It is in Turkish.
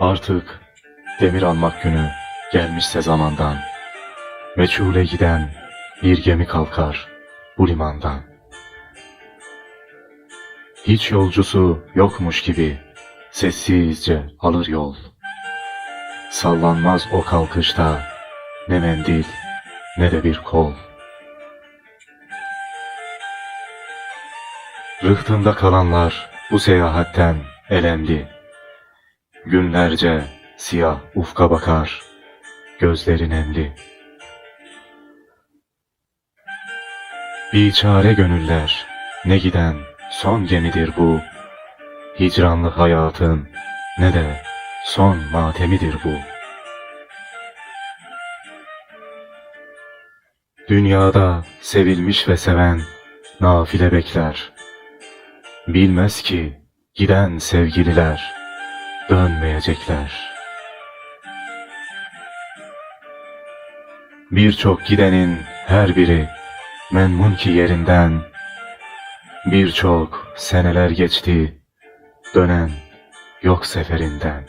Artık demir almak günü gelmişse zamandan. Meçhule giden bir gemi kalkar bu limandan. Hiç yolcusu yokmuş gibi sessizce alır yol. Sallanmaz o kalkışta ne mendil ne de bir kol. Rıhtımda kalanlar bu seyahatten elemli. Günlerce siyah ufka bakar, gözleri nemli. Biçare gönüller, ne giden son gemidir bu. Hicranlı hayatın ne de son matemidir bu. Dünyada sevilmiş ve seven nafile bekler. Bilmez ki giden sevgililer dönmeyecekler. Birçok gidenin her biri memnun ki yerinden. Birçok seneler geçti, dönen yok seferinden.